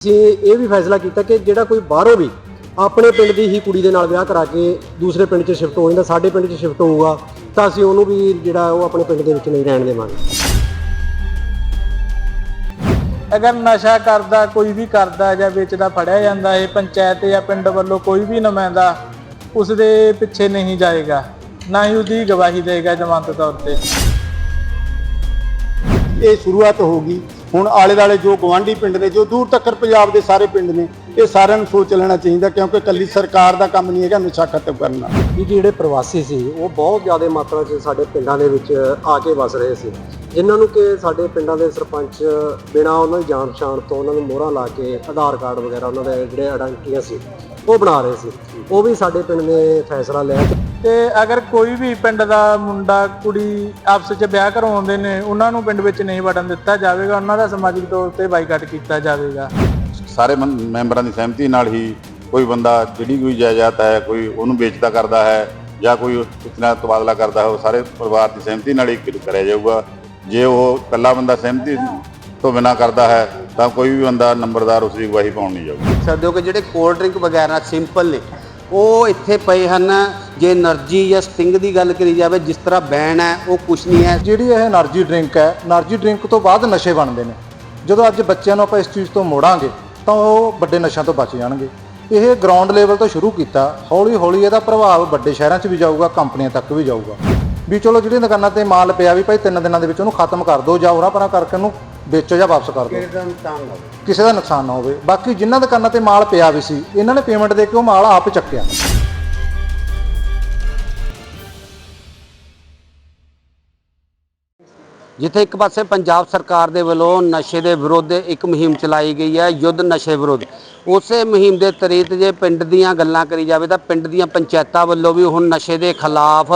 ਅਸੀਂ ਇਹ ਵੀ ਫੈਸਲਾ ਕੀਤਾ ਕਿ ਜਿਹੜਾ ਕੋਈ ਬਾਹਰੋਂ ਵੀ ਆਪਣੇ ਪਿੰਡ ਦੀ ਹੀ ਕੁੜੀ ਦੇ ਨਾਲ ਵਿਆਹ ਕਰਾ ਕੇ ਦੂਸਰੇ ਪਿੰਡ 'ਚ ਸ਼ਿਫਟ ਹੋ ਜਾਂਦਾ, ਸਾਡੇ ਪਿੰਡ 'ਚ ਸ਼ਿਫਟ ਹੋਊਗਾ, ਤਾਂ ਅਸੀਂ ਉਹਨੂੰ ਵੀ ਜਿਹੜਾ ਉਹ ਆਪਣੇ ਪਿੰਡ ਦੇ ਵਿੱਚ ਨਹੀਂ ਰਹਿਣ ਦੇਵਾਂਗੇ। ਅਗਰ ਨਸ਼ਾ ਕਰਦਾ, ਕੋਈ ਵੀ ਕਰਦਾ ਜਾਂ ਵੇਚਦਾ, ਫੜਿਆ ਜਾਂਦਾ, ਇਹ ਪੰਚਾਇਤ ਜਾਂ ਪਿੰਡ ਵੱਲੋਂ ਕੋਈ ਵੀ ਨੁਮਾਇੰਦਾ ਉਸ ਦੇ ਪਿੱਛੇ ਨਹੀਂ ਜਾਏਗਾ, ਨਾ ਹੀ ਉਹਦੀ ਗਵਾਹੀ ਦੇਗਾ ਜ਼ਮਾਨਤ ਤੌਰ ਤੇ। ਇਹ ਸ਼ੁਰੂਆਤ ਹੋ ਗਈ। ਹੁਣ ਆਲੇ ਦਾਲੇ ਜੋ ਗਵਾਂਢੀ ਪਿੰਡ ਨੇ, ਜੋ ਦੂਰ ਤੱਕ ਪੰਜਾਬ ਦੇ ਸਾਰੇ ਪਿੰਡ ਨੇ, ਇਹ ਸਾਰਿਆਂ ਨੂੰ ਸੋਚ ਲੈਣਾ ਚਾਹੀਦਾ ਕਿਉਂਕਿ ਕੱਲੀ ਸਰਕਾਰ ਦਾ ਕੰਮ ਨਹੀਂ ਹੈਗਾ ਨਸ਼ਾ ਖਤਮ ਕਰਨਾ ਵੀ ਜਿਹੜੇ ਪ੍ਰਵਾਸੀ ਸੀ, ਉਹ ਬਹੁਤ ਜ਼ਿਆਦਾ ਮਾਤਰਾ 'ਚ ਸਾਡੇ ਪਿੰਡਾਂ ਦੇ ਵਿੱਚ ਆ ਕੇ ਵਸ ਰਹੇ ਸੀ। ਜਿਨ੍ਹਾਂ ਨੂੰ ਕਿ ਸਾਡੇ ਪਿੰਡਾਂ ਦੇ ਸਰਪੰਚ ਬਿਨਾਂ ਉਹਨਾਂ ਦੀ ਜਾਣ ਪਛਾਣ ਤੋਂ ਉਹਨਾਂ ਨੂੰ ਮੋਹਰਾਂ ਲਾ ਕੇ ਆਧਾਰ ਕਾਰਡ ਵਗੈਰਾ, ਉਹਨਾਂ ਦੇ ਜਿਹੜੇ ਆਇਡੈਂਟੀਆਂ ਸੀ ਉਹ ਬਣਾ ਰਹੇ ਸੀ। ਉਹ ਵੀ ਸਾਡੇ ਪਿੰਡ ਨੇ ਫੈਸਲਾ ਲਿਆ। ਕਿ ਤੇ ਅਗਰ ਕੋਈ ਵੀ ਪਿੰਡ ਦਾ ਮੁੰਡਾ ਕੁੜੀ ਆਪਸ ਵਿੱਚ ਵਿਆਹ ਕਰਵਾਉਂਦੇ ਨੇ ਉਹਨਾਂ ਨੂੰ ਪਿੰਡ ਵਿੱਚ ਨਹੀਂ ਵੜਨ ਦਿੱਤਾ ਜਾਵੇਗਾ। ਉਹਨਾਂ ਦਾ ਸਮਾਜਿਕ ਤੌਰ ਤੇ ਬਾਈਕਾਟ ਕੀਤਾ ਜਾਵੇਗਾ। ਸਾਰੇ ਮੈਂਬਰਾਂ ਦੀ ਸਹਿਮਤੀ ਨਾਲ ਹੀ ਕੋਈ ਬੰਦਾ ਜਿਹੜੀ ਕੋਈ ਜਾਇਦਾਦ ਹੈ ਕੋਈ ਉਹਨੂੰ ਵੇਚਦਾ ਕਰਦਾ ਹੈ ਜਾਂ ਕੋਈ ਨਾਲ ਤਬਾਦਲਾ ਕਰਦਾ ਹੈ ਉਹ ਸਾਰੇ ਪਰਿਵਾਰ ਦੀ ਸਹਿਮਤੀ ਨਾਲ ਹੀ ਕਰਿਆ ਜਾਊਗਾ। ਜੇ ਉਹ ਇਕੱਲਾ ਬੰਦਾ ਸਹਿਮਤੀ ਤੋਂ ਬਿਨਾ ਕਰਦਾ ਹੈ ਤਾਂ ਕੋਈ ਵੀ ਬੰਦਾ ਨੰਬਰਦਾਰ ਉਸ ਦੀ ਗਵਾਹੀ ਪਾਉਣ ਨਹੀਂ ਜਾਊਗਾ। ਸਕਦੇ ਹੋ ਕਿ ਜਿਹੜੇ ਕੋਲਡ ਡਰਿੰਕ ਵਗੈਰਾ ਸਿੰਪਲ ਨੇ ਉਹ ਇੱਥੇ ਪਏ ਹਨ। ਜੇ એનર્ਜੀ ਜਾਂ ਸਟਿੰਗ ਦੀ ਗੱਲ ਕਰੀ ਜਾਵੇ ਜਿਸ ਤਰ੍ਹਾਂ ਬੈਨ ਹੈ ਉਹ ਕੁਝ ਨਹੀਂ ਹੈ। ਜਿਹੜੀ ਇਹ એનર્ਜੀ ਡਰਿੰਕ ਹੈ એનર્ਜੀ ਡਰਿੰਕ ਤੋਂ ਬਾਅਦ ਨਸ਼ੇ ਬਣਦੇ ਨੇ। ਜਦੋਂ ਅੱਜ ਬੱਚਿਆਂ ਨੂੰ ਆਪਾਂ ਇਸ ਚੀਜ਼ ਤੋਂ ਮੋੜਾਂਗੇ ਤਾਂ ਉਹ ਵੱਡੇ ਨਸ਼ਿਆਂ ਤੋਂ ਬਚ ਜਾਣਗੇ। ਇਹ ਗਰਾਊਂਡ ਲੈਵਲ ਤੋਂ ਸ਼ੁਰੂ ਕੀਤਾ ਹੌਲੀ ਹੌਲੀ ਇਹਦਾ ਪ੍ਰਭਾਵ ਵੱਡੇ ਸ਼ਹਿਰਾਂ 'ਚ ਵੀ ਜਾਊਗਾ ਕੰਪਨੀਆਂ ਤੱਕ ਵੀ ਜਾਊਗਾ। ਵੀ ਚਲੋ ਜਿਹੜੀਆਂ ਦੁਕਾਨਾਂ ਤੇ ਮਾਲ ਪਿਆ ਵੀ ਭਾਈ ਤਿੰਨ ਦਿਨਾਂ ਦੇ ਵਿੱਚ ਉਹਨੂੰ ਖਤਮ ਕਰ ਦਿਓ ਜਾਂ ਉਹਨਾਂ ਪਰਾਂ ਕਰਕੇ ਉਹਨੂੰ ਵੇਚੋ ਜਾਂ ਵਾਪਸ ਕਰ ਦਿਓ। ਕਿਸੇ ਦਾ ਨੁਕਸਾਨ ਨਾ ਹੋਵੇ। ਬਾਕੀ ਜਿਨ੍ਹਾਂ ਦੁਕਾਨਾਂ ਤੇ ਮਾਲ ਪਿਆ ਵੀ ਸੀ ਇਹਨਾਂ ਨੇ ਪੇਮੈਂਟ ਦੇ ਕੇ ਉਹ ਮਾਲ ਆਪ ਚੱਕਿਆ। ਜਿੱਥੇ ਇੱਕ ਪਾਸੇ ਪੰਜਾਬ ਸਰਕਾਰ ਦੇ ਵੱਲੋਂ ਨਸ਼ੇ ਦੇ ਵਿਰੁੱਧ ਇੱਕ ਮੁਹਿੰਮ ਚਲਾਈ ਗਈ ਹੈ, ਯੁੱਧ ਨਸ਼ੇ ਵਿਰੁੱਧ। ਉਸੇ ਮੁਹਿੰਮ ਦੇ ਤਹਿਤ ਜੇ ਪਿੰਡ ਦੀਆਂ ਗੱਲਾਂ ਕਰੀ ਜਾਵੇ ਤਾਂ ਪਿੰਡ ਦੀਆਂ ਪੰਚਾਇਤਾਂ ਵੱਲੋਂ ਵੀ ਹੁਣ ਨਸ਼ੇ ਦੇ ਖਿਲਾਫ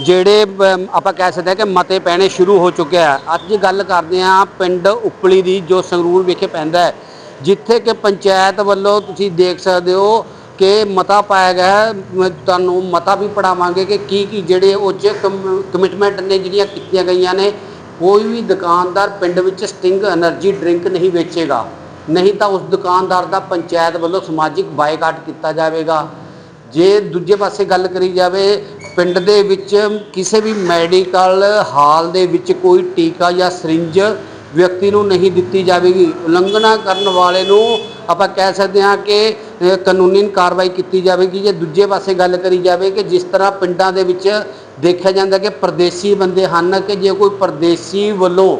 ਜਿਹੜੇ ਆਪਾਂ ਕਹਿ ਸਕਦੇ ਹਾਂ ਕਿ ਮਤੇ ਪੈਣੇ ਸ਼ੁਰੂ ਹੋ ਚੁੱਕੇ ਆ। ਅੱਜ ਗੱਲ ਕਰਦੇ ਹਾਂ ਪਿੰਡ ਉਪਲੀ ਦੀ, ਜੋ ਸੰਗਰੂਰ ਵਿਖੇ ਪੈਂਦਾ ਹੈ, ਜਿੱਥੇ ਕਿ ਪੰਚਾਇਤ ਵੱਲੋਂ ਤੁਸੀਂ ਦੇਖ ਸਕਦੇ ਹੋ ਕਿ ਮਤਾ ਪਾਇਆ ਗਿਆ ਤੁਹਾਨੂੰ ਮਤਾ ਵੀ ਪੜਾਵਾਂਗੇ ਕਿ ਕੀ ਕੀ ਜਿਹੜੇ ਉਹ 'ਚ ਕਮਿਟਮੈਂਟ ਨੇ ਜਿਹੜੀਆਂ ਕੀਤੀਆਂ ਗਈਆਂ ਨੇ ਕੋਈ ਵੀ ਦੁਕਾਨਦਾਰ ਪਿੰਡ ਵਿੱਚ ਸਟਿੰਗ એનર્ਜੀ ਡਰਿੰਕ ਨਹੀਂ ਵੇਚੇਗਾ, ਨਹੀਂ ਤਾਂ ਉਸ ਦੁਕਾਨਦਾਰ ਦਾ ਪੰਚਾਇਤ ਵੱਲੋਂ ਸਮਾਜਿਕ ਬਾਈਕਾਟ ਕੀਤਾ ਜਾਵੇਗਾ। ਜੇ ਦੂਜੇ ਪਾਸੇ ਗੱਲ ਕਰੀ ਜਾਵੇ, ਪਿੰਡ ਦੇ ਵਿੱਚ ਕਿਸੇ ਵੀ ਮੈਡੀਕਲ ਹਾਲ ਦੇ ਵਿੱਚ ਕੋਈ ਟੀਕਾ ਜਾਂ ਸਰਿੰਜ ਵਿਅਕਤੀ ਨੂੰ ਨਹੀਂ ਦਿੱਤੀ ਜਾਵੇਗੀ। ਉਲੰਘਣਾ ਕਰਨ ਵਾਲੇ ਨੂੰ ਆਪਾਂ ਕਹਿ ਸਕਦੇ ਹਾਂ ਕਿ ਕਾਨੂੰਨੀ ਕਾਰਵਾਈ ਕੀਤੀ ਜਾਵੇਗੀ। ਜੇ ਦੂਜੇ ਪਾਸੇ ਗੱਲ ਕਰੀ ਜਾਵੇ ਕਿ ਜਿਸ ਤਰ੍ਹਾਂ ਪਿੰਡਾਂ ਦੇ ਵਿੱਚ ਦੇਖਿਆ ਜਾਂਦਾ ਕਿ ਪਰਦੇਸੀ ਬੰਦੇ ਹਨ ਕਿ ਜੇ ਕੋਈ ਪਰਦੇਸੀ ਵੱਲੋਂ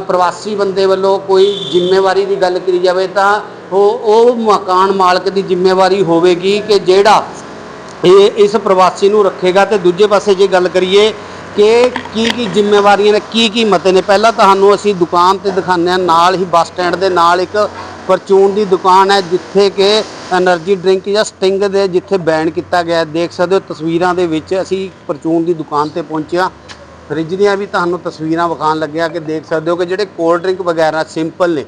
ਪ੍ਰਵਾਸੀ ਬੰਦੇ ਵੱਲੋਂ ਕੋਈ ਜ਼ਿੰਮੇਵਾਰੀ ਦੀ ਗੱਲ ਕਰੀ ਜਾਵੇ ਤਾਂ ਉਹ ਉਹ ਮਕਾਨ ਮਾਲਕ ਦੀ ਜ਼ਿੰਮੇਵਾਰੀ ਹੋਵੇਗੀ ਕਿ ਜਿਹੜਾ ਇਹ ਇਸ ਪ੍ਰਵਾਸੀ ਨੂੰ ਰੱਖੇਗਾ। ਤੇ ਦੂਜੇ ਪਾਸੇ ਜੇ ਗੱਲ ਕਰੀਏ ਕਿ ਕੀ ਕੀ ਜ਼ਿੰਮੇਵਾਰੀਆਂ ਨੇ, ਕੀ ਕੀ ਮਤੇ ਨੇ? ਪਹਿਲਾਂ ਤੁਹਾਨੂੰ ਅਸੀਂ ਦੁਕਾਨ ਤੇ ਦਿਖਾਉਂਦੇ ਹਾਂ, ਨਾਲ ਹੀ ਬੱਸ ਸਟੈਂਡ ਦੇ ਨਾਲ ਇੱਕ ਪਰਚੂਨ ਦੀ ਦੁਕਾਨ ਹੈ ਜਿੱਥੇ ਕਿ એનર્ਜੀ ਡਰਿੰਕ ਜਾਂ ਸਟਿੰਗ ਦੇ ਜਿੱਥੇ ਬੈਨ ਕੀਤਾ ਗਿਆ ਦੇਖ ਸਕਦੇ ਹੋ ਤਸਵੀਰਾਂ ਦੇ ਵਿੱਚ ਅਸੀਂ ਪਰਚੂਨ ਦੀ ਦੁਕਾਨ ਤੇ ਪਹੁੰਚਿਆ ਫ੍ਰਿਜ ਦੀਆਂ ਵੀ ਤੁਹਾਨੂੰ ਤਸਵੀਰਾਂ ਵਿਖਾਣ ਲੱਗਿਆ ਕਿ ਦੇਖ ਸਕਦੇ ਹੋ ਕਿ ਜਿਹੜੇ ਕੋਲਡ ਡਰਿੰਕ ਵਗੈਰਾ ਸਿੰਪਲ ਨੇ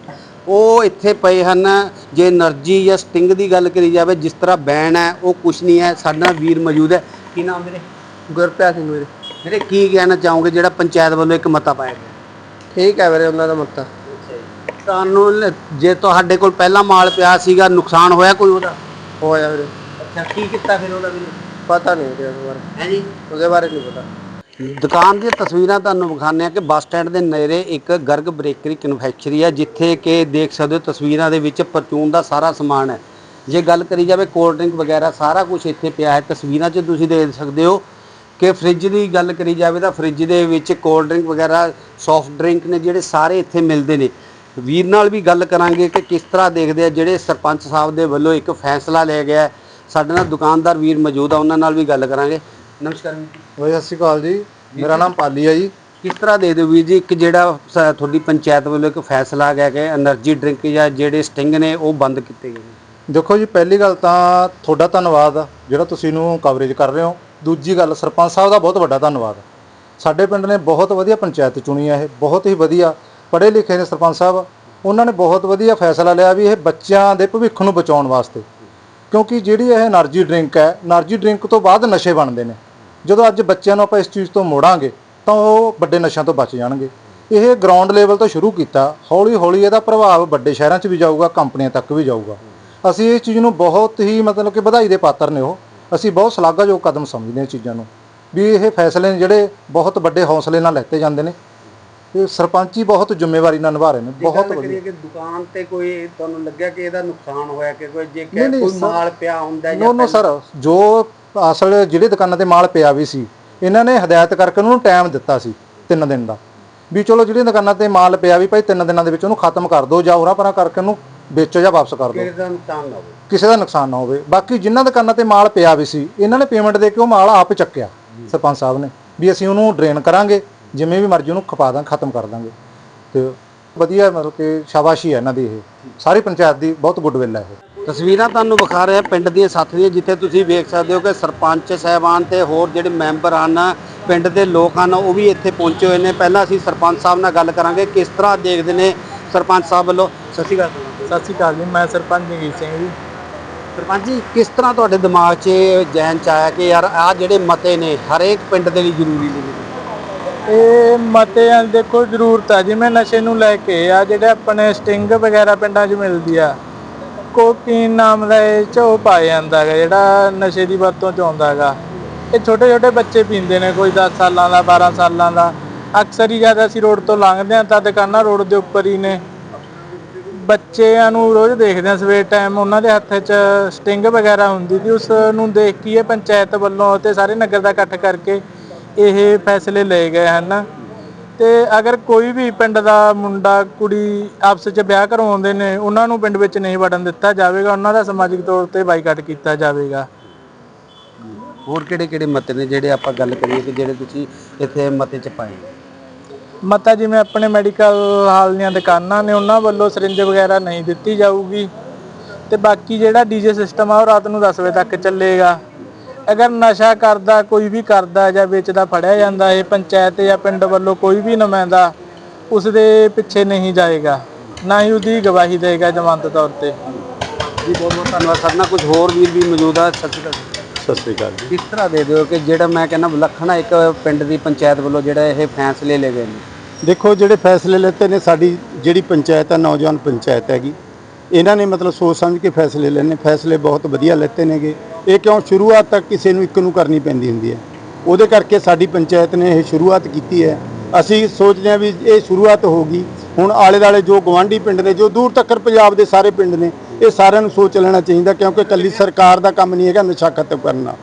ਉਹ ਇੱਥੇ ਪਏ ਹਨ। ਜੇ એનર્ਜੀ ਜਾਂ ਸਟਿੰਗ ਦੀ ਗੱਲ ਕਰੀ ਜਾਵੇ ਜਿਸ ਤਰ੍ਹਾਂ ਬੈਨ ਹੈ ਉਹ ਕੁਝ ਨਹੀਂ ਹੈ। ਸਾਡਾ ਵੀਰ ਮੌਜੂਦ ਹੈ। ਕੀ ਨਾਮ ਮੇਰੇ ਗੁਰਪ੍ਰੀਤ ਸਿੰਘ ਮੇਰੇ ਮੇਰੇ ਕੀ ਕਹਿਣਾ ਚਾਹੋਗੇ ਜਿਹੜਾ ਪੰਚਾਇਤ ਵੱਲੋਂ ਇੱਕ ਮਤਾ ਪਾਇਆ ਗਿਆ? ਠੀਕ ਹੈ ਵੀਰੇ ਉਹਨਾਂ ਦਾ ਮਤਾ। ਤੁਹਾਨੂੰ ਲ- ਜੇ ਤੁਹਾਡੇ ਕੋਲ ਪਹਿਲਾ ਮਾਲ ਪਿਆ ਸੀਗਾ ਨੁਕਸਾਨ ਹੋਇਆ ਕੋਈ ਉਹਦਾ? ਹੋਇਆ ਵੀਰੇ। ਅੱਛਾ ਕੀ ਕੀਤਾ ਫਿਰ ਉਹਦਾ ਵੀਰੇ? ਪਤਾ ਨਹੀਂ ਵੀਰੇ ਉਹਦੇ ਬਾਰੇ। ਹੈ ਜੀ? ਉਹਦੇ ਬਾਰੇ ਨਹੀਂ ਪਤਾ। ਦੁਕਾਨ ਦੀਆਂ ਤਸਵੀਰਾਂ ਤੁਹਾਨੂੰ ਵਿਖਾਉਂਦੇ ਆ ਕਿ ਬੱਸ ਸਟੈਂਡ ਦੇ ਨੇੜੇ ਇੱਕ ਗਰਗ ਬ੍ਰੇਕਰੀ ਕਨਫੈਕਚਰੀ ਹੈ ਜਿੱਥੇ ਕਿ ਦੇਖ ਸਕਦੇ ਹੋ ਤਸਵੀਰਾਂ ਦੇ ਵਿੱਚ ਪਰਚੂਨ ਦਾ ਸਾਰਾ ਸਮਾਨ ਹੈ। ਜੇ ਗੱਲ ਕਰੀ ਜਾਵੇ ਕੋਲਡ ਡਰਿੰਕ ਵਗੈਰਾ ਸਾਰਾ ਕੁਝ ਇੱਥੇ ਪਿਆ ਹੈ। ਤਸਵੀਰਾਂ 'ਚ ਤੁਸੀਂ ਦੇਖ ਸਕਦੇ ਹੋ ਕਿ ਫ੍ਰਿਜ ਦੀ ਗੱਲ ਕਰੀ ਜਾਵੇ ਤਾਂ ਫ੍ਰਿਜ ਦੇ ਵਿੱਚ ਕੋਲਡ ਡਰਿੰਕ ਵਗੈਰਾ ਸੌਫਟ ਡਰਿੰਕ ਨੇ ਜਿਹੜੇ ਸਾਰੇ ਇੱਥੇ ਮਿਲਦੇ ਨੇ। ਵੀਰ ਨਾਲ ਵੀ ਗੱਲ ਕਰਾਂਗੇ ਕਿ ਕਿਸ ਤਰ੍ਹਾਂ ਦੇਖਦੇ ਆ ਜਿਹੜੇ ਸਰਪੰਚ ਸਾਹਿਬ ਦੇ ਵੱਲੋਂ ਇੱਕ ਫੈਸਲਾ ਲਿਆ ਗਿਆ ਸਾਡੇ ਨਾਲ ਦੁਕਾਨਦਾਰ ਵੀਰ ਮੌਜੂਦ ਆ ਉਹਨਾਂ ਨਾਲ ਵੀ ਗੱਲ ਕਰਾਂਗੇ। ਨਮਸਕਾਰ ਵੀਰ ਜੀ। ਸਤਿ ਸ਼੍ਰੀ ਅਕਾਲ ਜੀ। ਮੇਰਾ ਨਾਮ ਪਾਲੀ ਆ ਜੀ। ਕਿਸ ਤਰ੍ਹਾਂ ਦੇਖਦੇ ਹੋ ਵੀਰ ਜੀ ਇੱਕ ਜਿਹੜਾ ਤੁਹਾਡੀ ਪੰਚਾਇਤ ਵੱਲੋਂ ਇੱਕ ਫੈਸਲਾ ਆ ਗਿਆ ਕਿ એનર્ਜੀ ਡਰਿੰਕ ਜਾਂ ਜਿਹੜੇ ਸਟਿੰਗ ਨੇ ਉਹ ਬੰਦ ਕੀਤੇ ਗਏ ਨੇ। ਦੇਖੋ ਜੀ ਪਹਿਲੀ ਗੱਲ ਤਾਂ ਤੁਹਾਡਾ ਧੰਨਵਾਦ ਜਿਹੜਾ ਤੁਸੀਂ ਨੂੰ ਕਵਰੇਜ ਕਰ ਰਹੇ ਹੋ। ਦੂਜੀ ਗੱਲ ਸਰਪੰਚ ਸਾਹਿਬ ਦਾ ਬਹੁਤ ਵੱਡਾ ਧੰਨਵਾਦ ਸਾਡੇ ਪਿੰਡ ਨੇ ਬਹੁਤ ਵਧੀਆ ਪੰਚਾਇਤ ਚੁਣੀ ਹੈ ਇਹ ਬਹੁਤ ਹੀ ਵਧੀਆ। ਪੜ੍ਹੇ ਲਿਖੇ ਨੇ ਸਰਪੰਚ ਸਾਹਿਬ, ਉਹਨਾਂ ਨੇ ਬਹੁਤ ਵਧੀਆ ਫੈਸਲਾ ਲਿਆ ਵੀ ਇਹ ਬੱਚਿਆਂ ਦੇ ਭਵਿੱਖ ਨੂੰ ਬਚਾਉਣ ਵਾਸਤੇ। ਕਿਉਂਕਿ ਜਿਹੜੀ ਇਹ એનર્ਜੀ ਡਰਿੰਕ ਹੈ એનર્ਜੀ ਡਰਿੰਕ ਤੋਂ ਬਾਅਦ ਨਸ਼ੇ ਬਣਦੇ ਨੇ। ਜਦੋਂ ਅੱਜ ਬੱਚਿਆਂ ਨੂੰ ਆਪਾਂ ਇਸ ਚੀਜ਼ ਤੋਂ ਮੋੜਾਂਗੇ, ਤਾਂ ਉਹ ਵੱਡੇ ਨਸ਼ਿਆਂ ਤੋਂ ਬਚ ਜਾਣਗੇ। ਇਹ ਗਰਾਊਂਡ ਲੈਵਲ ਤੋਂ ਸ਼ੁਰੂ ਕੀਤਾ ਹੌਲੀ ਹੌਲੀ ਇਹਦਾ ਪ੍ਰਭਾਵ ਵੱਡੇ ਸ਼ਹਿਰਾਂ 'ਚ ਵੀ ਜਾਊਗਾ, ਕੰਪਨੀਆਂ ਤੱਕ ਵੀ ਜਾਊਗਾ। ਅਸੀਂ ਇਸ ਚੀਜ਼ ਨੂੰ ਬਹੁਤ ਹੀ ਮਤਲਬ ਕਿ ਵਧਾਈ ਦੇ ਪਾਤਰ ਨੇ ਉਹ। ਅਸੀਂ ਬਹੁਤ ਸ਼ਲਾਘਾਯੋਗ ਕਦਮ ਸਮਝਦੇ ਹਾਂ ਚੀਜ਼ਾਂ ਨੂੰ। ਵੀ ਇਹ ਫੈਸਲੇ ਨੇ ਜਿਹੜੇ ਬਹੁਤ ਵੱਡੇ ਹੌਸਲੇ ਨਾਲ ਲੈਤੇ ਜਾਂਦੇ ਨੇ। ਤੇ ਸਰਪੰਚੀ ਬਹੁਤ ਜ਼ਿੰਮੇਵਾਰੀ ਨਾਲ ਨਿਭਾ ਰਹੇ ਨੇ ਬਹੁਤ ਵਧੀਆ। ਕਿ ਦੁਕਾਨ ਤੇ ਕੋਈ ਤੁਹਾਨੂੰ ਲੱਗਿਆ ਕਿ ਇਹਦਾ ਨੁਕਸਾਨ ਹੋਇਆ ਕਿ ਕੋਈ ਜੇ ਕੋਈ ਮਾਲ ਪਿਆ ਹੁੰਦਾ ਨੋ ਨੋ ਸਰ ਜੋ ਅਸਲ ਜਿਹੜੇ ਦੁਕਾਨਾਂ ਤੇ ਮਾਲ ਪਿਆ ਵੀ ਸੀ ਇਹਨਾਂ ਨੇ ਹਦਾਇਤ ਕਰਕੇ ਉਹਨੂੰ ਟਾਈਮ ਦਿੱਤਾ ਸੀ 3 ਦਿਨ ਦਾ। ਵੀ ਚਲੋ ਜਿਹੜੀਆਂ ਦੁਕਾਨਾਂ ਤੇ ਮਾਲ ਪਿਆ ਵੀ ਭਾਈ 3 ਦਿਨਾਂ ਦੇ ਵਿੱਚ ਉਹਨੂੰ ਖਤਮ ਕਰ ਦਿਓ ਜਾਂ ਹੋਰਾਂ ਪਰਾਂ ਕਰਕੇ ਉਹਨੂੰ ਵੇਚੋ ਜਾਂ ਵਾਪਸ ਕਰ ਦਿਓ। ਕਿਸੇ ਦਾ ਨੁਕਸਾਨ ਨਾ ਹੋਵੇ। ਕਿਸੇ ਦਾ ਨੁਕਸਾਨ ਨਾ ਹੋਵੇ। ਬਾਕੀ ਜਿਨ੍ਹਾਂ ਦੁਕਾਨਾਂ ਤੇ ਮਾਲ ਪਿਆ ਵੀ ਸੀ ਇਹਨਾਂ ਨੇ ਪੇਮੈਂਟ ਦੇ ਕੇ ਉਹ ਮਾਲ ਆਪ ਚੱਕਿਆ ਸਰਪੰਚ ਸਾਹਿਬ ਨੇ ਵੀ ਅਸੀਂ ਉਹਨੂੰ ਡਰੇਨ ਕਰਾਂਗੇ। ਜਿਵੇਂ ਵੀ ਮਰਜ਼ੀ ਉਹਨੂੰ ਖਪਾ ਦਾਂ ਖਤਮ ਕਰ ਦਾਂਗੇ। ਤੇ ਵਧੀਆ ਮਤਲਬ ਕਿ ਸ਼ਾਬਾਸ਼ੀ ਹੈ ਇਹਨਾਂ ਦੀ ਇਹ। ਸਾਰੀ ਪੰਚਾਇਤ ਦੀ ਬਹੁਤ ਗੁੱਡਵਿਲ ਹੈ ਇਹ। ਤਸਵੀਰਾਂ ਤੁਹਾਨੂੰ ਵਿਖਾ ਰਹੇ ਪਿੰਡ ਦੀਆਂ ਸਾਥੀਆਂ ਜਿੱਥੇ ਤੁਸੀਂ ਵੇਖ ਸਕਦੇ ਹੋ ਕਿ ਸਰਪੰਚ ਸਹਿਬਾਨ ਤੇ ਹੋਰ ਜਿਹੜੇ ਮੈਂਬਰ ਹਨ ਪਿੰਡ ਦੇ ਲੋਕ ਹਨ ਉਹ ਵੀ ਇੱਥੇ ਪਹੁੰਚੇ ਹੋਏ ਨੇ। ਪਹਿਲਾਂ ਅਸੀਂ ਸਰਪੰਚ ਸਾਹਿਬ ਨਾਲ ਗੱਲ ਕਰਾਂਗੇ ਕਿਸ ਤਰ੍ਹਾਂ ਦੇਖਦੇ ਨੇ ਸਰਪੰਚ ਸਾਹਿਬ ਵੱਲੋਂ? ਸਤਿ ਸ਼੍ਰੀ ਅਕਾਲ। ਸਤਿ ਸ਼੍ਰੀ ਅਕਾਲ ਜੀ ਮੈਂ ਸਰਪੰਚ ਜਗੀਰ ਸਿੰਘ ਜੀ। ਸਰਪੰਚ ਜੀ ਕਿਸ ਤਰ੍ਹਾਂ ਤੁਹਾਡੇ ਦਿਮਾਗ 'ਚ ਜ਼ਿਹਨ 'ਚ ਆਇਆ ਕਿ ਯਾਰ ਆਹ ਜਿਹੜੇ ਮਤੇ ਨੇ ਹਰੇਕ ਪਿੰਡ ਦੇ ਲਈ ਜ਼ਰੂਰੀ ਨੇ? ਇਹ ਮਤਿਆਂ ਦੇਖੋ ਜ਼ਰੂਰਤ ਆ। ਜਿਵੇਂ ਨਸ਼ੇ ਨੂੰ ਲੈ ਕੇ ਆ, ਜਿਹੜੇ ਆਪਣੇ ਸਟਿੰਗ ਵਗੈਰਾ ਪਿੰਡਾਂ 'ਚ ਮਿਲਦੀ ਆ, ਕੋਕੀਨ ਨਾਮ ਦਾ ਇਹ 'ਚ ਉਹ ਪਾਇਆ ਜਾਂਦਾ ਹੈਗਾ, ਜਿਹੜਾ ਨਸ਼ੇ ਦੀ ਵਰਤੋਂ 'ਚ ਆਉਂਦਾ ਹੈਗਾ। ਇਹ ਛੋਟੇ ਛੋਟੇ ਬੱਚੇ ਪੀਂਦੇ ਨੇ ਕੋਈ 10 ਸਾਲਾਂ ਦਾ 12 ਸਾਲਾਂ ਦਾ। ਅਕਸਰ ਹੀ ਜਦ ਅਸੀਂ ਰੋਡ ਤੋਂ ਲੰਘਦੇ ਹਾਂ ਤਾਂ ਦੁਕਾਨਾਂ ਰੋਡ ਦੇ ਉੱਪਰ ਹੀ ਨੇ। ਬੱਚਿਆਂ ਨੂੰ ਰੋਜ਼ ਦੇਖਦੇ ਹਾਂ ਸਵੇਰ ਟਾਈਮ ਉਹਨਾਂ ਦੇ ਹੱਥ 'ਚ ਸਟਿੰਗ ਵਗੈਰਾ ਹੁੰਦੀ ਸੀ। ਉਸ ਨੂੰ ਦੇਖ ਕੇ ਪੰਚਾਇਤ ਵੱਲੋਂ ਤੇ ਸਾਰੇ ਨਗਰ ਦਾ ਇਕੱਠ ਕਰਕੇ ਇਹ ਫੈਸਲੇ ਲਏ ਗਏ ਹਨ। ਤੇ ਅਗਰ ਕੋਈ ਵੀ ਪਿੰਡ ਦਾ ਮੁੰਡਾ ਕੁੜੀ ਆਪਸ ਵਿੱਚ ਵਿਆਹ ਕਰਵਾਉਂਦੇ ਨੇ ਉਹਨਾਂ ਨੂੰ ਪਿੰਡ ਵਿੱਚ ਨਹੀਂ ਵੜਨ ਦਿੱਤਾ ਜਾਵੇਗਾ। ਉਹਨਾਂ ਦਾ ਸਮਾਜਿਕ ਤੌਰ ਤੇ ਬਾਈਕਾਟ ਕੀਤਾ ਜਾਵੇਗਾ। ਹੋਰ ਕਿਹੜੇ ਕਿਹੜੇ ਮਤੇ ਨੇ ਜਿਹੜੇ ਆਪਾਂ ਗੱਲ ਕਰੀਏ ਕਿ ਜਿਹੜੇ ਤੁਸੀਂ ਇੱਥੇ ਮਤੇ 'ਚ ਪਾਏ? ਮਤਾ ਜਿਵੇਂ ਆਪਣੇ ਮੈਡੀਕਲ ਹਾਲ ਦੀਆਂ ਦੁਕਾਨਾਂ ਨੇ ਉਹਨਾਂ ਵੱਲੋਂ ਸਰਿੰਜ ਵਗੈਰਾ ਨਹੀਂ ਦਿੱਤੀ ਜਾਊਗੀ। ਤੇ ਬਾਕੀ ਜਿਹੜਾ ਡੀਜੇ ਸਿਸਟਮ ਆ ਉਹ ਰਾਤ ਨੂੰ 10 ਵਜੇ ਤੱਕ ਚੱਲੇਗਾ। ਅਗਰ ਨਸ਼ਾ ਕਰਦਾ ਕੋਈ ਵੀ ਕਰਦਾ ਜਾਂ ਵੇਚਦਾ ਫੜਿਆ ਜਾਂਦਾ ਇਹ ਪੰਚਾਇਤ ਜਾਂ ਪਿੰਡ ਵੱਲੋਂ ਕੋਈ ਵੀ ਨੁਮਾਇੰਦਾ ਉਸ ਦੇ ਪਿੱਛੇ ਨਹੀਂ ਜਾਏਗਾ ਨਾ ਹੀ ਉਹਦੀ ਗਵਾਹੀ ਦੇਗਾ ਜ਼ਮਾਨਤ ਤੌਰ ਤੇ। ਜੀ ਬਹੁਤ ਬਹੁਤ ਧੰਨਵਾਦ। ਸਾਡੇ ਨਾਲ ਕੁਝ ਹੋਰ ਵੀਰ ਵੀ ਮੌਜੂਦ ਆ। ਸਤਿ ਸ਼੍ਰੀ ਅਕਾਲ ਸਤਿ ਸ੍ਰੀ ਅਕਾਲ ਜੀ। ਕਿਸ ਤਰ੍ਹਾਂ ਦੇ ਦਿਓ ਕਿ ਜਿਹੜਾ ਮੈਂ ਕਹਿੰਦਾ ਵਿਲੱਖਣਾ ਇੱਕ ਪਿੰਡ ਦੀ ਪੰਚਾਇਤ ਵੱਲੋਂ ਜਿਹੜਾ ਇਹ ਫੈਸਲੇ ਲਏ ਗਏ ਨੇ? ਦੇਖੋ ਜਿਹੜੇ ਫੈਸਲੇ ਲੈਤੇ ਨੇ ਸਾਡੀ ਜਿਹੜੀ ਪੰਚਾਇਤ ਹੈ ਨੌਜਵਾਨ ਪੰਚਾਇਤ ਹੈਗੀ ਇਹਨਾਂ ਨੇ ਮਤਲਬ ਸੋਚ ਸਮਝ ਕੇ ਫੈਸਲੇ ਲੈਣੇ, ਫੈਸਲੇ ਬਹੁਤ ਵਧੀਆ ਲੈਤੇ ਨੇਗੇ। ਇਹ ਕਿਉਂ ਸ਼ੁਰੂਆਤ ਤੱਕ ਕਿਸੇ ਨੂੰ ਇੱਕ ਨੂੰ ਕਰਨੀ ਪੈਂਦੀ ਹੁੰਦੀ ਹੈ? ਉਹਦੇ ਕਰਕੇ ਸਾਡੀ ਪੰਚਾਇਤ ਨੇ ਇਹ ਸ਼ੁਰੂਆਤ ਕੀਤੀ ਹੈ। ਅਸੀਂ ਸੋਚਦੇ ਹਾਂ ਵੀ ਇਹ ਸ਼ੁਰੂਆਤ ਹੋਗੀ ਹੁਣ ਆਲੇ ਦਾਲੇ ਜੋ ਗਵਾਂਢੀ ਪਿੰਡ ਨੇ, ਜੋ ਦੂਰ ਤੱਕ ਪੰਜਾਬ ਦੇ ਸਾਰੇ ਪਿੰਡ ਨੇ, ਇਹ ਸਾਰਿਆਂ ਨੂੰ ਸੋਚ ਲੈਣਾ ਚਾਹੀਦਾ ਕਿਉਂਕਿ ਕੱਲੀ ਸਰਕਾਰ ਦਾ ਕੰਮ ਨਹੀਂ ਹੈਗਾ ਨਸ਼ਾ ਖਤਮ ਕਰਨਾ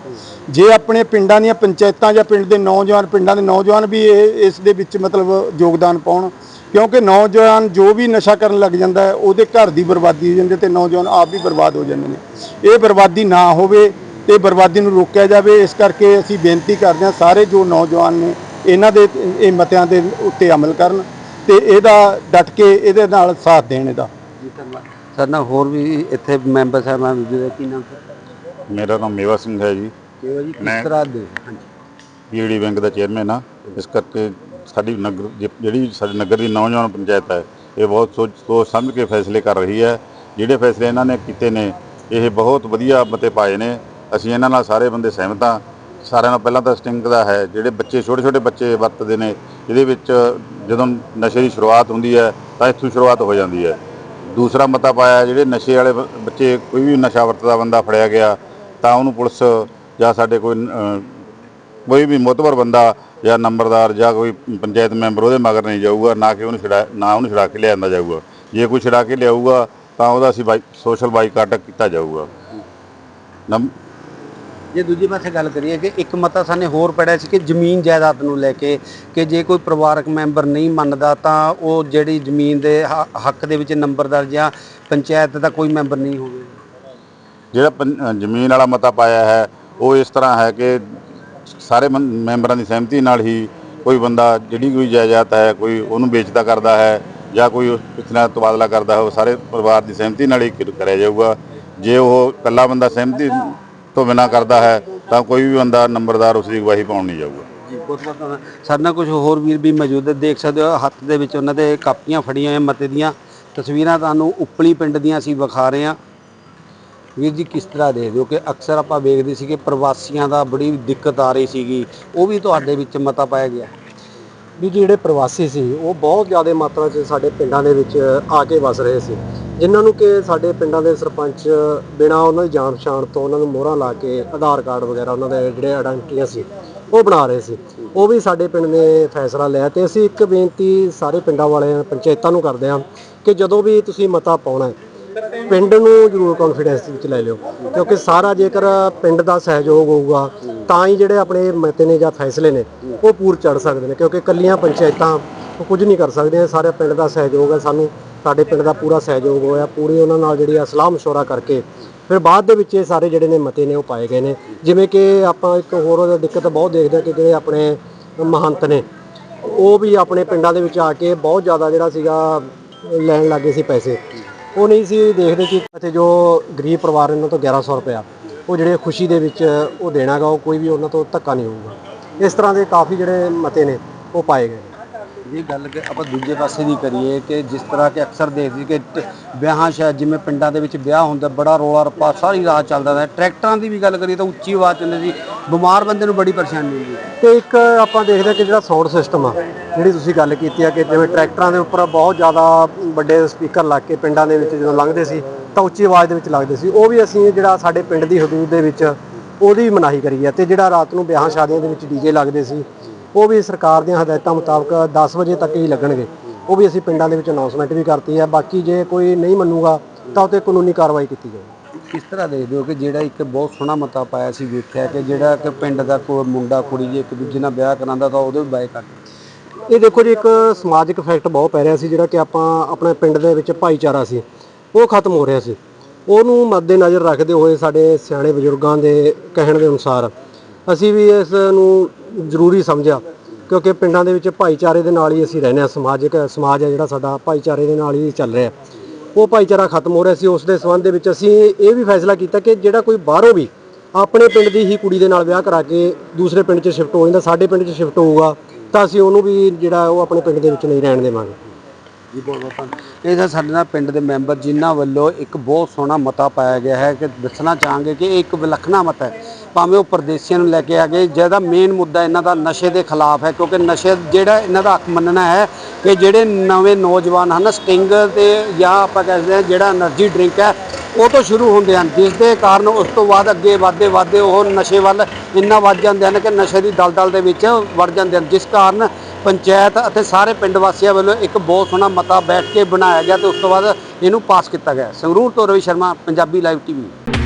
ਜੇ ਆਪਣੇ ਪਿੰਡਾਂ ਦੀਆਂ ਪੰਚਾਇਤਾਂ ਜਾਂ ਪਿੰਡ ਦੇ ਨੌਜਵਾਨ, ਪਿੰਡਾਂ ਦੇ ਨੌਜਵਾਨ ਵੀ ਇਹ, ਇਸ ਦੇ ਵਿੱਚ ਮਤਲਬ ਯੋਗਦਾਨ ਪਾਉਣ ਕਿਉਂਕਿ ਨੌਜਵਾਨ ਜੋ ਵੀ ਨਸ਼ਾ ਕਰਨ ਲੱਗ ਜਾਂਦਾ ਹੈ ਉਹਦੇ ਘਰ ਦੀ ਬਰਬਾਦੀ ਹੋ ਜਾਂਦੀ ਹੈ ਤੇ ਨੌਜਵਾਨ ਆਪ ਵੀ ਬਰਬਾਦ ਹੋ ਜਾਂਦੇ ਨੇ। ਇਹ ਬਰਬਾਦੀ ਨਾ ਹੋਵੇ ਤੇ ਬਰਬਾਦੀ ਨੂੰ ਰੋਕਿਆ ਜਾਵੇ ਇਸ ਕਰਕੇ ਅਸੀਂ ਬੇਨਤੀ ਕਰਦੇ ਹਾਂ ਸਾਰੇ ਜੋ ਨੌਜਵਾਨ ਨੇ ਇਹਨਾਂ ਦੇ ਇਹ ਮਤਿਆਂ ਦੇ ਉੱਤੇ ਅਮਲ ਕਰਨ ਤੇ ਇਹਦਾ ਡਟ ਕੇ ਇਹਦੇ ਨਾਲ ਸਾਥ ਦੇਣ ਇਹਦਾ। ਜੀ ਧੰਨਵਾਦ। ਸਾਡੇ ਨਾਲ ਹੋਰ ਵੀ ਇੱਥੇ ਮੈਂਬਰ ਸਾਹਿਬਾਨ ਹੈ ਕੀ ਨਾਮ ਸਰ? ਮੇਰਾ ਨਾਮ ਮੇਵਾ ਸਿੰਘ ਹੈ ਜੀ। ਕਿਹੋ ਜੀ ਕਿਸ ਤਰ੍ਹਾਂ ਦੇ ਹਾਂਜੀ। ਪੀਡੀ ਬੈਂਕ ਦਾ ਚੇਅਰਮੈਨ ਆ ਇਸ ਕਰਕੇ ਸਾਡੀ ਨਗਰ ਜਿ- ਜਿਹੜੀ ਸਾਡੇ ਨਗਰ ਦੀ ਨੌਜਵਾਨ ਪੰਚਾਇਤ ਹੈ ਇਹ ਬਹੁਤ ਸੋਚ ਸੋਚ ਸਮਝ ਕੇ ਫੈਸਲੇ ਕਰ ਰਹੀ ਹੈ। ਜਿਹੜੇ ਫੈਸਲੇ ਇਹਨਾਂ ਨੇ ਕੀਤੇ ਨੇ ਇਹ ਬਹੁਤ ਵਧੀਆ ਮਤੇ ਪਾਏ ਨੇ। ਅਸੀਂ ਇਹਨਾਂ ਨਾਲ ਸਾਰੇ ਬੰਦੇ ਸਹਿਮਤ ਹਾਂ। ਸਾਰਿਆਂ ਨਾਲ ਪਹਿਲਾਂ ਤਾਂ ਸਟਿੰਗ ਦਾ ਹੈ। ਜਿਹੜੇ ਬੱਚੇ ਛੋਟੇ ਛੋਟੇ ਬੱਚੇ ਵਰਤਦੇ ਨੇ ਇਹਦੇ ਵਿੱਚ ਜਦੋਂ ਨਸ਼ੇ ਦੀ ਸ਼ੁਰੂਆਤ ਹੁੰਦੀ ਹੈ ਤਾਂ ਇੱਥੋਂ ਸ਼ੁਰੂਆਤ ਹੋ ਜਾਂਦੀ ਹੈ। ਦੂਸਰਾ ਮਤਾ ਪਾਇਆ ਜਿਹੜੇ ਨਸ਼ੇ ਵਾਲੇ ਬ- ਬੱਚੇ ਕੋਈ ਵੀ ਨਸ਼ਾ ਵਰਤਦਾ ਬੰਦਾ ਫੜਿਆ ਗਿਆ ਤਾਂ ਉਹਨੂੰ ਪੁਲਿਸ ਜਾਂ ਸਾਡੇ ਕੋਈ ਅਹ, ਕੋਈ ਵੀ ਮੋਤਬਰ ਬੰਦਾ ਜਾਂ ਨੰਬਰਦਾਰ ਜਾਂ ਕੋਈ ਪੰਚਾਇਤ ਮੈਂਬਰ ਉਹਦੇ ਮਗਰ ਨਹੀਂ ਜਾਊਗਾ ਨਾ ਕਿ ਉਹਨੂੰ ਛਡਾ ਨਾ ਉਹਨੂੰ ਛਡਾ ਕੇ ਲਿਆਂਦਾ ਜਾਊਗਾ। ਜੇ ਕੋਈ ਛਡਾ ਕੇ ਲਿਆਊਗਾ ਤਾਂ ਉਹਦਾ ਅਸੀਂ ਸੋਸ਼ਲ ਬਾਈਕਾਟ ਕੀਤਾ ਜਾਊਗਾ। ਜੇ ਦੂਜੀ ਪਾਸੇ ਗੱਲ ਕਰੀਏ ਕਿ ਇੱਕ ਮਤਾ ਸਾਨੇ ਹੋਰ ਪੜਿਆ ਸੀ ਕਿ ਜ਼ਮੀਨ ਜਾਇਦਾਦ ਨੂੰ ਲੈ ਕੇ ਕਿ ਜੇ ਕੋਈ ਪਰਿਵਾਰਕ ਮੈਂਬਰ ਨਹੀਂ ਮੰਨਦਾ ਤਾਂ ਉਹ ਜਿਹੜੀ ਜ਼ਮੀਨ ਦੇ ਹੱਕ ਦੇ ਵਿੱਚ ਨੰਬਰਦਾਰ ਜਾਂ ਪੰਚਾਇਤ ਦਾ ਕੋਈ ਮੈਂਬਰ ਨਹੀਂ ਹੋਵੇ। ਜਿਹੜਾ ਜ਼ਮੀਨ ਵਾਲਾ ਮਤਾ ਪਾਇਆ ਹੈ ਉਹ ਇਸ ਤਰ੍ਹਾਂ ਹੈ ਕਿ ਸਾਰੇ ਮੰ- ਮੈਂਬਰਾਂ ਦੀ ਸਹਿਮਤੀ ਨਾਲ ਹੀ ਕੋਈ ਬੰਦਾ ਜਿਹੜੀ ਕੋਈ ਜਾਇਦਾਦ ਹੈ, ਕੋਈ ਉਹਨੂੰ ਵੇਚਦਾ ਕਰਦਾ ਹੈ ਜਾਂ ਕੋਈ ਉਸ ਕਿਸੇ ਨਾਲ ਤਬਾਦਲਾ ਕਰਦਾ ਹੈ ਉਹ ਸਾਰੇ ਪਰਿਵਾਰ ਦੀ ਸਹਿਮਤੀ ਨਾਲ ਹੀ ਕਰ- ਕਰਿਆ ਜਾਊਗਾ। ਜੇ ਉਹ ਇਕੱਲਾ ਬੰਦਾ ਸਹਿਮਤੀ ਤੋਂ ਬਿਨਾਂ ਕਰਦਾ ਹੈ, ਤਾਂ ਕੋਈ ਵੀ ਬੰਦਾ ਨੰਬਰਦਾਰ ਉਸ ਦੀ ਗਵਾਹੀ ਪਾਉਣ ਨਹੀਂ ਜਾਊਗਾ। ਜੀ, ਬਹੁਤ ਬਹੁਤ ਧੰਨਵਾਦ। ਸਾਡੇ ਨਾਲ ਕੁਝ ਹੋਰ ਵੀਰ ਵੀ ਮੌਜੂਦ ਹੈ ਦੇਖ ਸਕਦੇ ਹੋ, ਹੱਥ ਦੇ ਵਿੱਚ ਉਹਨਾਂ ਦੇ ਕਾਪੀਆਂ ਫੜੀਆਂ ਹੋਈਆਂ, ਮਤੇ ਦੀਆਂ ਤਸਵੀਰਾਂ ਤੁਹਾਨੂੰ ਉਪਲੀ ਪਿੰਡ ਦੀਆਂ ਅਸੀਂ ਵਿਖਾ ਰਹੇ ਹਾਂ। ਵੀਰ ਜੀ ਕਿਸ ਤਰ੍ਹਾਂ ਦੇਖਦੇ ਹੋ ਕਿ ਅਕਸਰ ਆਪਾਂ ਵੇਖਦੇ ਸੀ ਕਿ ਪ੍ਰਵਾਸੀਆਂ ਦਾ ਬੜੀ ਦਿੱਕਤ ਆ ਰਹੀ ਸੀਗੀ, ਉਹ ਵੀ ਤੁਹਾਡੇ ਵਿੱਚ ਮਤਾ ਪਾਇਆ ਗਿਆ? ਵੀ ਜਿਹੜੇ ਪ੍ਰਵਾਸੀ ਸੀ, ਉਹ ਬਹੁਤ ਜ਼ਿਆਦਾ ਮਾਤਰਾ 'ਚ ਸਾਡੇ ਪਿੰਡਾਂ ਦੇ ਵਿੱਚ ਆ ਕੇ ਵਸ ਰਹੇ ਸੀ। ਜਿਨ੍ਹਾਂ ਨੂੰ ਕਿ ਸਾਡੇ ਪਿੰਡਾਂ ਦੇ ਸਰਪੰਚ ਬਿਨਾਂ ਉਹਨਾਂ ਦੀ ਜਾਣ ਪਛਾਣ ਤੋਂ ਉਹਨਾਂ ਨੂੰ ਮੋਹਰਾਂ ਲਾ ਕੇ ਆਧਾਰ ਕਾਰਡ ਵਗੈਰਾ ਉਹਨਾਂ ਦੇ ਜਿਹੜੇ ਆਇਡੈਂਟੀਟੀਆਂ ਸੀ, ਉਹ ਬਣਾ ਰਹੇ ਸੀ। ਉਹ ਵੀ ਸਾਡੇ ਪਿੰਡ ਨੇ ਫੈਸਲਾ ਲਿਆ ਤੇ ਅਸੀਂ ਇੱਕ ਬੇਨਤੀ ਸਾਰੇ ਪਿੰਡਾਂ ਵਾਲਿਆਂ, ਪੰਚਾਇਤਾਂ ਨੂੰ ਕਰਦੇ ਹਾਂ ਕਿ ਜਦੋਂ ਵੀ ਤੁਸੀਂ ਮਤਾ ਪਾਉਣਾ ਹੈ ਪਿੰਡ ਨੂੰ ਜ਼ਰੂਰ ਕੌਨਫੀਡੈਂਸ ਵਿੱਚ ਲੈ ਲਿਓ। ਕਿਉਂਕਿ ਸਾਰਾ ਜੇਕਰ ਪਿੰਡ ਦਾ ਸਹਿਯੋਗ ਹੋਊਗਾ, ਤਾਂ ਹੀ ਜਿਹੜੇ ਆਪਣੇ ਮਤੇ ਨੇ ਜਾਂ ਫੈਸਲੇ ਨੇ, ਉਹ ਪੂਰ ਚੜ ਸਕਦੇ ਨੇ। ਕਿਉਂਕਿ ਕੱਲੀਆਂ ਪੰਚਾਇਤਾਂ ਉਹ ਕੁਝ ਨਹੀਂ ਕਰ ਸਕਦੇ ਸਾਰੇ ਪਿੰਡ ਦਾ ਸਹਿਯੋਗ ਹੈ। ਸਾਨੂੰ ਸਾਡੇ ਪਿੰਡ ਦਾ ਪੂਰਾ ਸਹਿਯੋਗ ਹੋਇਆ। ਪੂਰੀ ਉਹਨਾਂ ਨਾਲ ਜਿਹੜੀ ਆ ਸਲਾਹ ਮਸ਼ਵਰਾ ਕਰਕੇ, ਫਿਰ ਬਾਅਦ ਦੇ ਵਿੱਚ ਇਹ ਸਾਰੇ ਜਿਹੜੇ ਨੇ ਮਤੇ ਨੇ, ਉਹ ਪਾਏ ਗਏ ਨੇ। ਜਿਵੇਂ ਕਿ ਆਪਾਂ ਇੱਕ ਹੋਰ ਦਿੱਕਤ ਬਹੁਤ ਦੇਖਦੇ ਹਾਂ ਕਿ ਜਿਹੜੇ ਆਪਣੇ ਮਹੰਤ ਨੇ, ਉਹ ਵੀ ਆਪਣੇ ਪਿੰਡਾਂ ਦੇ ਵਿੱਚ ਆ ਕੇ ਬਹੁਤ ਜ਼ਿਆਦਾ ਜਿਹੜਾ ਸੀਗਾ ਲੈਣ ਲੱਗੇ ਸੀ ਪੈਸੇ। ਉਹ ਨਹੀਂ ਸੀ ਦੇਖਦੇ ਕਿ ਇੱਥੇ ਜੋ ਗਰੀਬ ਪਰਿਵਾਰ ਨੇ ਉਹਨਾਂ ਤੋਂ 1100 ਰੁਪਇਆ, ਉਹ ਜਿਹੜੇ ਖੁਸ਼ੀ ਦੇ ਵਿੱਚ ਉਹ ਦੇਣਾਗਾ, ਉਹ ਕੋਈ ਵੀ ਉਹਨਾਂ ਤੋਂ ਧੱਕਾ ਨਹੀਂ ਹੋਊਗਾ। ਇਸ ਤਰ੍ਹਾਂ ਦੇ ਕਾਫੀ ਜਿਹੜੇ ਮਤੇ ਨੇ, ਉਹ ਪਾਏ ਗਏ। ਇਹ ਗੱਲ ਕਿ ਆਪਾਂ ਦੂਜੇ ਪਾਸੇ ਦੀ ਕਰੀਏ ਕਿ ਜਿਸ ਤਰ੍ਹਾਂ ਕਿ ਅਕਸਰ ਦੇਖਦੇ ਸੀ ਕਿ ਵਿਆਹਾਂ ਸ਼ਾਇਦ ਜਿਵੇਂ ਪਿੰਡਾਂ ਦੇ ਵਿੱਚ ਵਿਆਹ ਹੁੰਦਾ, ਬੜਾ ਰੋਲਾ ਰੱਪਾ, ਸਾਰੀ ਰਾਤ ਚੱਲਦਾ ਰਿਹਾ ਟਰੈਕਟਰਾਂ ਦੀ ਵੀ ਗੱਲ ਕਰੀਏ ਤਾਂ ਉੱਚੀ ਆਵਾਜ਼ ਚੱਲਦੀ ਸੀ। ਬਿਮਾਰ ਬੰਦੇ ਨੂੰ ਬੜੀ ਪਰੇਸ਼ਾਨੀ ਹੁੰਦੀ ਹੈ ਤੇ ਇੱਕ ਆਪਾਂ ਦੇਖਦੇ ਹਾਂ ਕਿ ਜਿਹੜਾ ਸਾਊਂਡ ਸਿਸਟਮ ਆ, ਜਿਹੜੀ ਤੁਸੀਂ ਗੱਲ ਕੀਤੀ ਆ ਕਿ ਜਿਵੇਂ ਟਰੈਕਟਰਾਂ ਦੇ ਉੱਪਰ ਬਹੁਤ ਜ਼ਿਆਦਾ ਵੱਡੇ ਸਪੀਕਰ ਲੱਗ ਕੇ ਪਿੰਡਾਂ ਦੇ ਵਿੱਚ ਜਦੋਂ ਲੰਘਦੇ ਸੀ, ਤਾਂ ਉੱਚੀ ਆਵਾਜ਼ ਦੇ ਵਿੱਚ ਲੱਗਦੇ ਸੀ। ਉਹ ਵੀ ਅਸੀਂ ਜਿਹੜਾ ਸਾਡੇ ਪਿੰਡ ਦੀ ਹਦੂਦ ਦੇ ਵਿੱਚ ਉਹਦੀ ਮਨਾਹੀ ਕਰੀ ਹੈ ਤੇ ਜਿਹੜਾ ਰਾਤ ਨੂੰ ਵਿਆਹਾਂ ਸ਼ਾਦੀਆਂ ਦੇ ਵਿੱਚ ਡੀਜੇ ਲੱਗਦੇ ਸੀ ਉਹ ਵੀ ਸਰਕਾਰ ਦੀਆਂ ਹਦਾਇਤਾਂ ਮੁਤਾਬਕ 10 ਵਜੇ ਤੱਕ ਹੀ ਲੱਗਣਗੇ। ਉਹ ਵੀ ਅਸੀਂ ਪਿੰਡਾਂ ਦੇ ਵਿੱਚ ਅਨਾਉਂਸਮੈਂਟ ਵੀ ਕਰਤੀ ਹੈ। ਬਾਕੀ ਜੇ ਕੋਈ ਨਹੀਂ ਮੰਨੂਗਾ ਤਾਂ ਉਹ 'ਤੇ ਕਾਨੂੰਨੀ ਕਾਰਵਾਈ ਕੀਤੀ ਜਾਊਗੀ। ਕਿਸ ਤਰ੍ਹਾਂ ਦੇਖਦੇ ਹੋ ਕਿ ਜਿਹੜਾ ਇੱਕ ਬਹੁਤ ਸੋਹਣਾ ਮਤਾ ਪਾਇਆ ਸੀ ਵੇਖਿਆ ਕਿ ਜਿਹੜਾ ਕਿ ਪਿੰਡ ਦਾ ਕੋਈ ਮੁੰਡਾ ਕੁੜੀ ਜੇ ਇੱਕ ਦੂਜੇ ਨਾਲ ਵਿਆਹ ਕਰਾਉਂਦਾ ਤਾਂ ਉਹਦੇ ਵੀ ਬਾਏ ਕਰਦੇ ਇਹ ਦੇਖੋ ਜੀ ਇੱਕ ਸਮਾਜਿਕ ਇਫੈਕਟ ਬਹੁਤ ਪੈ ਰਿਹਾ ਸੀ ਜਿਹੜਾ ਕਿ ਆਪਾਂ ਆਪਣੇ ਪਿੰਡ ਦੇ ਵਿੱਚ ਭਾਈਚਾਰਾ ਸੀ। ਉਹ ਖਤਮ ਹੋ ਰਿਹਾ ਸੀ। ਉਹਨੂੰ ਮੱਦੇ ਨਜ਼ਰ ਰੱਖਦੇ ਹੋਏ ਸਾਡੇ ਸਿਆਣੇ ਬਜ਼ੁਰਗਾਂ ਦੇ ਕਹਿਣ ਦੇ ਅਨੁਸਾਰ ਅਸੀਂ ਵੀ ਇਸ ਨੂੰ ਜ਼ਰੂਰੀ ਸਮਝਿਆ, ਕਿਉਂਕਿ ਪਿੰਡਾਂ ਦੇ ਵਿੱਚ ਭਾਈਚਾਰੇ ਦੇ ਨਾਲ ਹੀ ਅਸੀਂ ਰਹਿੰਦੇ ਹਾਂ ਸਮਾਜਿਕ ਸਮਾਜ ਹੈ ਜਿਹੜਾ ਸਾਡਾ ਭਾਈਚਾਰੇ ਦੇ ਨਾਲ ਹੀ ਚੱਲ ਰਿਹਾ ਉਹ ਭਾਈਚਾਰਾ ਖਤਮ ਹੋ ਰਿਹਾ ਸੀ, ਉਸ ਦੇ ਸੰਬੰਧ ਦੇ ਵਿੱਚ ਅਸੀਂ ਇਹ ਵੀ ਫੈਸਲਾ ਕੀਤਾ ਕਿ ਜਿਹੜਾ ਕੋਈ ਬਾਹਰੋਂ ਵੀ ਆਪਣੇ ਪਿੰਡ ਦੀ ਹੀ ਕੁੜੀ ਦੇ ਨਾਲ ਵਿਆਹ ਕਰਾ ਕੇ ਦੂਸਰੇ ਪਿੰਡ 'ਚ ਸ਼ਿਫਟ ਹੋ ਜਾਂਦਾ, ਸਾਡੇ ਪਿੰਡ 'ਚ ਸ਼ਿਫਟ ਹੋਊਗਾ, ਤਾਂ ਅਸੀਂ ਉਹਨੂੰ ਵੀ ਜਿਹੜਾ ਉਹ ਆਪਣੇ ਪਿੰਡ ਦੇ ਵਿੱਚ ਨਹੀਂ ਰਹਿਣ ਦੇਵਾਂਗੇ। ਜੀ, ਬਹੁਤ ਬਹੁਤ ਇਹ ਤਾਂ ਸਾਡੇ ਨਾਲ ਪਿੰਡ ਦੇ ਮੈਂਬਰ ਜਿਨ੍ਹਾਂ ਵੱਲੋਂ ਇੱਕ ਬਹੁਤ ਸੋਹਣਾ ਮਤਾ ਪਾਇਆ ਗਿਆ ਹੈ ਕਿ ਦੱਸਣਾ ਚਾਹਾਂਗੇ ਕਿ ਇਹ ਇੱਕ ਵਿਲੱਖਣਾ ਮਤਾ ਹੈ। ਭਾਵੇਂ ਉਹ ਪਰਦੇਸੀਆਂ ਨੂੰ ਲੈ ਕੇ ਆ ਗਏ, ਜਿਹਦਾ ਮੇਨ ਮੁੱਦਾ ਇਹਨਾਂ ਦਾ ਨਸ਼ੇ ਦੇ ਖਿਲਾਫ ਹੈ, ਕਿਉਂਕਿ ਨਸ਼ੇ ਜਿਹੜਾ ਇਹਨਾਂ ਦਾ ਹੱਕ ਮੰਨਣਾ ਹੈ ਕਿ ਜਿਹੜੇ ਨਵੇਂ ਨੌਜਵਾਨ ਹਨ, ਸਟਿੰਗ ਤੇ ਜਾਂ ਆਪਾਂ ਕਹਿੰਦੇ ਹਾਂ ਜਿਹੜਾ એનર્ਜੀ ਡਰਿੰਕ ਹੈ, ਉਹ ਤੋਂ ਸ਼ੁਰੂ ਹੁੰਦੇ ਹਨ, ਜਿਸ ਦੇ ਕਾਰਨ ਉਸ ਤੋਂ ਬਾਅਦ ਅੱਗੇ ਵਾਧੇ ਵਾਧੇ ਉਹ ਨਸ਼ੇ ਵੱਲ ਇੰਨਾ ਵੱਧ ਜਾਂਦੇ ਹਨ ਕਿ ਨਸ਼ੇ ਦੀ ਦਲਦਲ ਦੇ ਵਿੱਚ ਵੜ ਜਾਂਦੇ ਹਨ, ਜਿਸ ਕਾਰਨ ਪੰਚਾਇਤ ਅਤੇ ਸਾਰੇ ਪਿੰਡ ਵਾਸੀਆਂ ਵੱਲੋਂ ਇੱਕ ਬਹੁਤ ਸੋਹਣਾ ਮਤਾ ਬੈਠ ਕੇ ਬਣਾਇਆ ਗਿਆ ਤੇ ਉਸ ਤੋਂ ਬਾਅਦ ਇਹਨੂੰ ਪਾਸ ਕੀਤਾ ਗਿਆ ਸੰਗਰੂਰ ਤੋਂ ਰਵੀ ਸ਼ਰਮਾ, ਪੰਜਾਬੀ ਲਾਈਵ ਟੀਵੀ